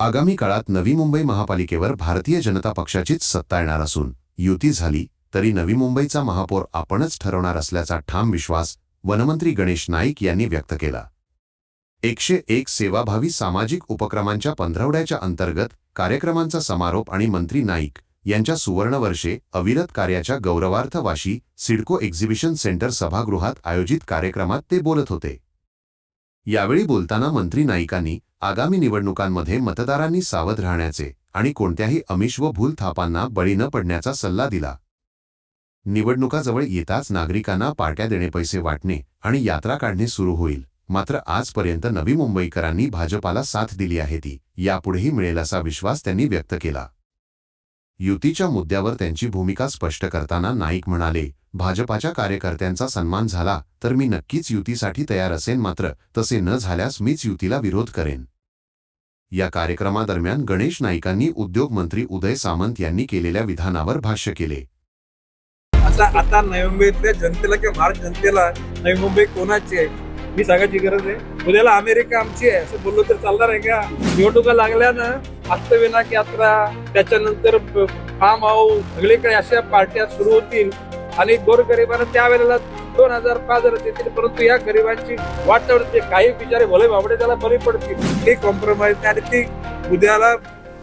आगामी काळात नवी मुंबई महापालिकेवर भारतीय जनता पक्षाचीच सत्ता येणार असून युती झाली तरी नवी मुंबईचा महापौर आपणच ठरवणार असल्याचा ठाम विश्वास वनमंत्री गणेश नाईक यांनी व्यक्त केला. एकशे एक सेवाभावी सामाजिक उपक्रमांच्या पंधरवड्याच्या अंतर्गत कार्यक्रमांचा समारोप आणि मंत्री नाईक यांच्या सुवर्णवर्षे अविरत कार्याच्या गौरवार्थ वाशी सिडको एक्झिबिशन सेंटर सभागृहात आयोजित कार्यक्रमात ते बोलत होते. यावेळी बोलताना मंत्री नाईकांनी आगामी निवडणुकांमध्ये मतदारांनी सावध राहण्याचे आणि कोणत्याही अमिष व भूलथापांना बळी न पडण्याचा सल्ला दिला. निवडणुकाजवळ येताच नागरिकांना पार्ट्या देणे पैसे वाटणे आणि यात्रा काढणे सुरू होईल. मात्र आजपर्यंत नवी मुंबईकरांनी भाजपाला साथ दिली आहे ती. यापुढेही मिळेल असा विश्वास त्यांनी व्यक्त केला. युतीच्या मुद्द्यावर त्यांची भूमिका स्पष्ट करताना नाईक म्हणाले भाजपाच्या कार्यकर्त्यांचा सन्मान झाला तर मी नक्कीच युतीसाठी तयार असेन मात्र तसे न झाल्यास मीच युतीला विरोध करेन. या कार्यक्रमादरम्यान गणेश नाईकांनी उद्योगमंत्री उदय सामंत यांनी केलेल्या विधानावर भाष्य केले. आता आता नवी मुंबईतल्या जनतेला किंवा भारत जनतेला नवी मुंबई कोणाची आहे? मी सांगायची गरज आहे. उद्याला अमेरिका आमची आहे. असं बोललो तर चालणार आहे का? निवडणुका लागल्यानं अष्टविनायक यात्रा त्याच्यानंतर फार्म हाऊस सगळे काही अशा पार्ट्या सुरू होतील. आणि गोरगरिबांना त्यावेळेला दोन हजार पाच हजार देतील परंतु या गरिबांची वाट ते काही बिचारे भले बाबडे त्याला बरी पडतील. ते कॉम्प्रोमाइज आणि ती उद्याला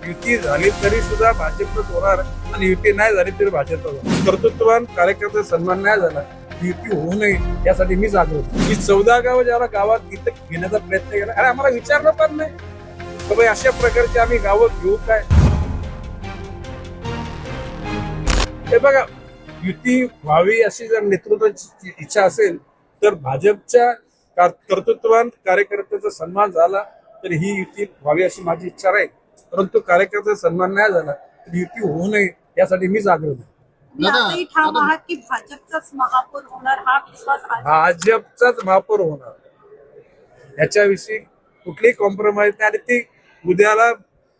युती झाली तरी सुद्धा भाजपच होणार आणि युती नाही झाली तरी भाजपच होणार. कर्तृत्ववान कार्यकर्ते सन्मान नाही झाला युती होऊ नये यासाठी मीच आग्रह मी चौदा गाव ज्याला गावात इथं घेण्याचा प्रयत्न केला अरे आम्हाला विचारलं पण नाही. तर अशा प्रकारची आम्ही गावं घेऊ काय? हे बघा युती व्हावी अशी जर नेतृत्वाची इच्छा असेल तर भाजपच्या कार- कर्तृत्ववान कार्यकर्त्याचा सन्मान झाला तर ही युती व्हावी अशी माझी इच्छा राहील. परंतु कार्यकर्त्याचा सन्मान नाही झाला तर युती होऊ नये यासाठी मीच आग्रह भाजपचाच महापौर होणार हा विश्वास आज भाजपचाच महापौर होणार. याच्याविषयी कुठलीही कॉम्प्रोमाइज नाही. आणि ती उद्याला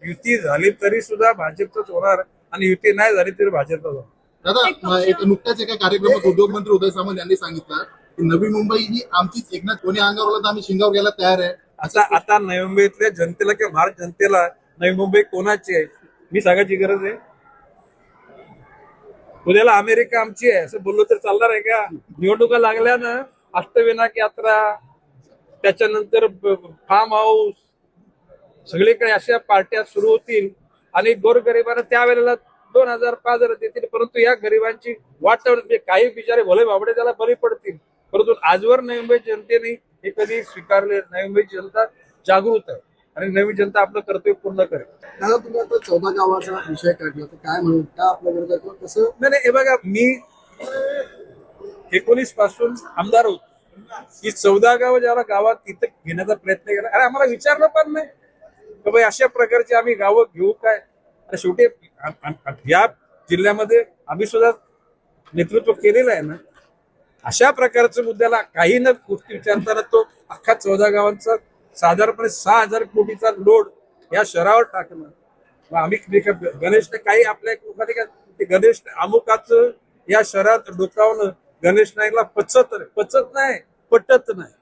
युती झाली तरी सुद्धा भाजपच होणार आणि युती नाही झाली तरी भाजपच होणार. दादा एक नुकत्याच एका कार्यक्रमात उद्योगमंत्री उदय सामंत यांनी सांगितलं की नवी मुंबई ही आमचीच एकनाथ कोणी अंगावर तर आम्ही शिंगावर घ्यायला तयार आहे. आता आता नवी मुंबईतल्या जनतेला किंवा भारत जनतेला नवी मुंबई कोणाची आहे? मी सांगायची गरज आहे. उद्याला अमेरिका आमची आहे असं बोललो तर चालणार आहे का? निवडणुका लागल्यानं अष्टविनायक यात्रा त्याच्यानंतर फार्म हाऊस सगळे काही अशा पार्ट्या सुरू होतील. आणि गोरगरिबांना त्यावेळेला दोन हजार पाच हजार देतील परंतु या गरिबांची वाट म्हणजे काही बिचारे भले बाबडे त्याला बळी पडतील. परंतु आजवर नवी मुंबई जनतेने हे कधी स्वीकारले नवी मुंबई जनता जागृत आहे. आणि नवी जनता आपलं कर्तव्य पूर्ण करेल. दादा तुम्ही आता चौदा गावाचा विषय काढला. तर काय म्हणून? का आपल्या विरोधात? कसं? नाही नाही हे बघा मी एकोणीसपासून आमदार होतो. ही चौदा गाव ज्याला गावात तिथं घेण्याचा प्रयत्न केला. अरे आम्हाला विचारलं पण नाही. की अशा प्रकारची आम्ही गावं घेऊ काय? आणि शेवटी या जिल्ह्यामध्ये आम्ही सुद्धा नेतृत्व केलेलं आहे ना अशा प्रकारच्या मुद्द्याला काही न गोष्टी विचारताना तो अख्खा चौदा गावांचा साधारणपणे सहा हजार कोटीचा लोड या शहरावर टाकणं. मग आम्ही गणेश का- गणेशने काही आपल्या लोकांनी ते गणेश अमुकाचं या शहरात डोकावणं गणेश नाईकला पचत पचत नाही पटत नाही.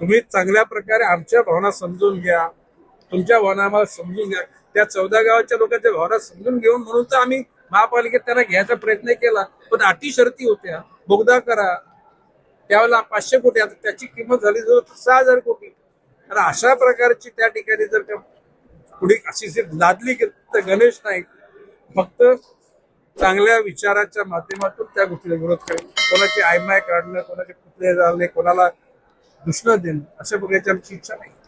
तुम्ही चांगल्या प्रकारे आमच्या भावना समजून घ्या. तुमच्या भावना आम्हाला समजून घ्या. त्या चौदा गावाच्या लोकांच्या भावना समजून घेऊन म्हणून तर आम्ही महापालिकेत त्यांना घ्यायचा प्रयत्न केला. पण अटी शर्ती होत्या. बोगदा करा. त्यावेळेला पाचशे कोटी. आता त्याची किंमत झाली जवळ सहा हजार कोटी. तर अशा प्रकारची त्या ठिकाणी जर का पुढे अशी जर लादली तर गणेश नाईक फक्त चांगल्या विचाराच्या माध्यमातून त्या गोष्टीला विरोध करेल. कोणाची आयमाय काढणं कोणाचे पुतळे जाळणे कोणाला दुष्ण देणं अशा प्रकारची आमची इच्छा नाही.